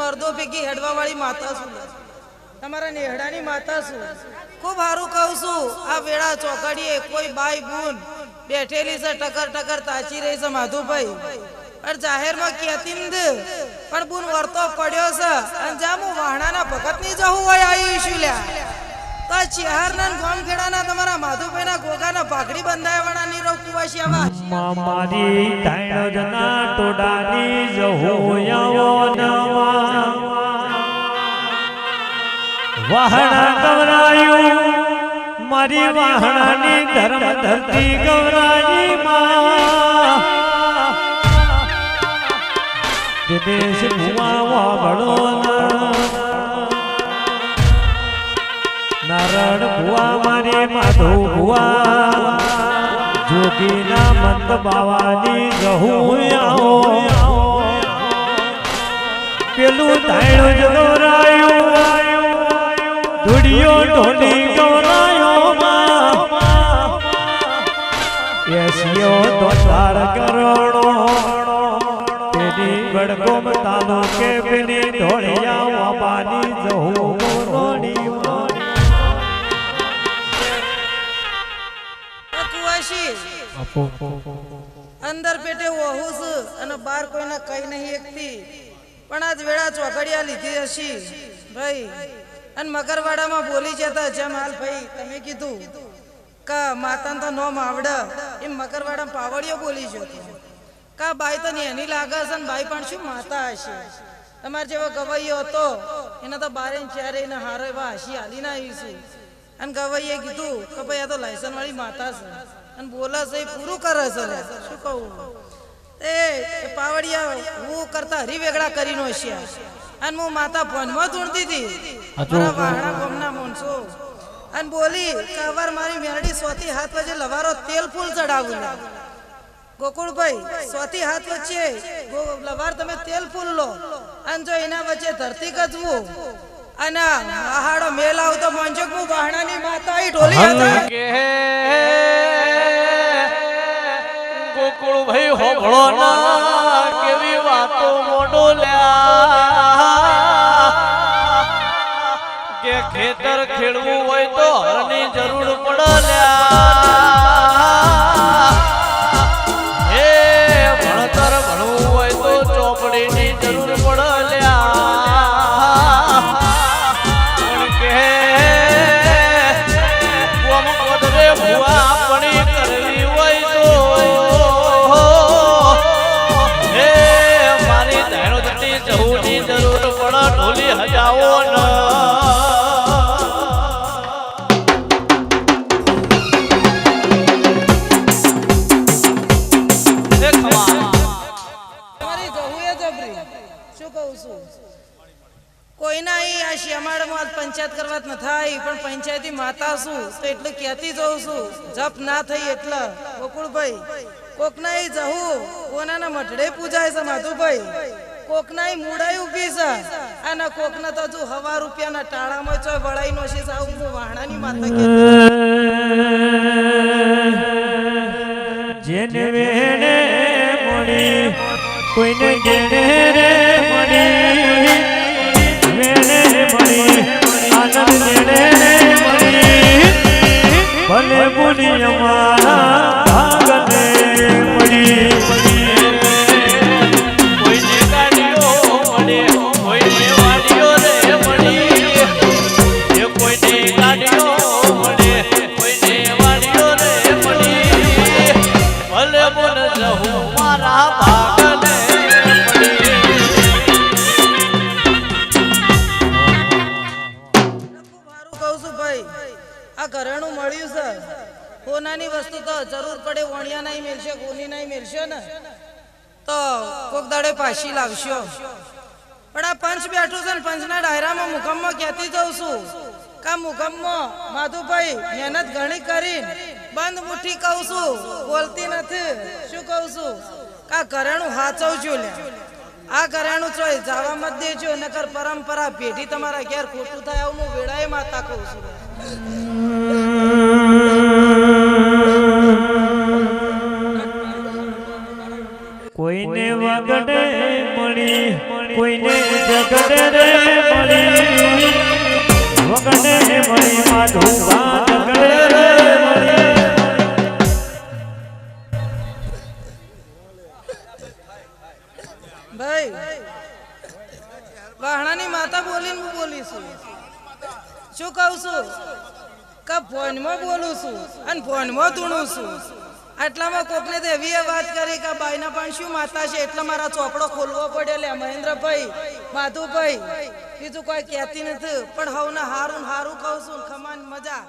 મર્દો ભેગી હેડવા વાળી માતા છું. તમારા નેહડાની માતા છું. ખૂબ સારું કહું છું, આ વેળા ચોકડીએ કોઈ બાઈ બૂન બેઠેલી છે ટકર ટકર તાચી રહી છે માધુભાઈ. પણ જાહેરમાં કહેતી નથી, પણ બુન વર્તો પડ્યો છે, અને જામુ હું વાહણાના ભગતની જવું હોય આવી છું લ્યા. તો આ ચિહારના ખેડાના ગોમખેડાના તમારા માધુભાઈના બંધાય ભાગડી ની નીરવ કુવાસી આવા મારી ધાણો જના ટોડાની જહોયાઓ વાહણા ગવરાયું, મારી વાહણાની ધર્મ ધરતી ગવરાઈ માં. દિનેશ ભુવા વાગડો નારણ ભુવા મારી માધવ ભુવા. જોગીના મંદ બાવાની રહું આવો પેલું ધાણું જ ગૌરાયું ધૂળિયો ઢોલી એસિયો તો ચાર કરોડો તેની ગડગોમ તાલુકે પેલી ઢોળિયા વાબાની જહું ગોરોડી કુવાસી અંદર પેટે ઓહું છું અને બાર કોઈને કઈ નહીં એકતી પણ આજ વેળા ચોકડિયા લીધી હશી. ભાઈ, અને મગરવાડામાં બોલી જતા જેમ હાલ ભાઈ, તમે કીધું કા માતાને તો નો માવડ એમ મગરવાડામાં પાવડીઓ બોલી જતો. કા બાઈ તો એની લાગે છે ને બાઈ પણ શું માતા હશે? તમારે જેવો ગવાઈયો હતો, એને તો બારે ચારે ને હારો એવા હસી હાલી ના આવી છે. અને ગવાઈએ કીધું કે ભાઈ આ તો લાયસન વાળી માતા છે. અને બોલે છે એ પૂરું કરે છે લે. શું કહું? એ એ પાવડિયા હું કરતા હરિવેગડા કરીને હશે. અને હું માતા ફોનમાં ધૂણતી હતી. મારા વાહણા ગોમના મોનસો અને બોલી કવર અવાર મારી મેરડી સોથી હાથ વચ્ચે લવારો તેલ ફૂલ ચડાવું ગોકુળભાઈ સોથી હાથ વચ્ચે લવાર તમે તેલ ફૂલ લો. અને જો એના વચ્ચે ધરતી કચવું અને આહાડો મેલ આવતો મોંજક હું વાહણાની માતા એ ઢોલી હતા કે ગોકુળ ભાઈ હોભળો ના. કહું છું. કોઈના અહીં આ પંચાયત કરવા ન થાય, પણ પંચાયતી માતા છું એટલું કહેતી જઉં છું. જપ ના થઈ એટલે, ગોકુળભાઈ કોકના જવું કોનાના મઢડે પૂજાય છે માધુભાઈ. કોકના મૂડાઈ ઊભી છે. અને કોકના તો હજુ હવા રૂપિયાના ટાળામાં ચોય વળાઈ નો છે આવું હું વાણાની માતા જેને વેણે મળી કોઈને જેને રે મળી વેણે રે મળી ભલે બોલી અમારા સોનાની વસ્તુ તો જરૂર પડે, વણિયા નહીં મેળશે કોની નહીં મેળશે ને, તો કોક દાડે પાછી લાવશો. પણ આ પંચ બેઠું છે ને, પંચના ડાયરામાં મુકમમાં કહેતી જઉં છું? કા મુકમમાં માધુભાઈ, મહેનત ઘણી કરી બંધ મુઠ્ઠી કહું છું, બોલતી નથી, શું કહું છું? કા ઘરેણું હાચવજો લે આ ઘરેણું ચોય જવા મત દેજો, નકર પરંપરા પેઢી તમારા ઘેર ખોટું થાય હું વેળાએ માતા કહું છું. કોઈને વગડે મળી કોઈને જગડે રે મળી. વગડે મળી માધુબા જગડે રે મળી. ભાઈ વાહણાની માતા બોલીને હું બોલીશું શું કહું છું? કે ફોનમાં બોલું છું અને ફોનમાં તૂણું છું. આટલામાં કોકને તો એવી વાત કરી કે બાઈના પણ શું માતા છે? એટલે મારા ચોપડો ખોલવો પડ્યો લે મહેન્દ્રભાઈ, માધુભાઈ. બીજું કોઈ કહેતી નથી, પણ હવને હારું હારું કહું છું ખમાન મજા.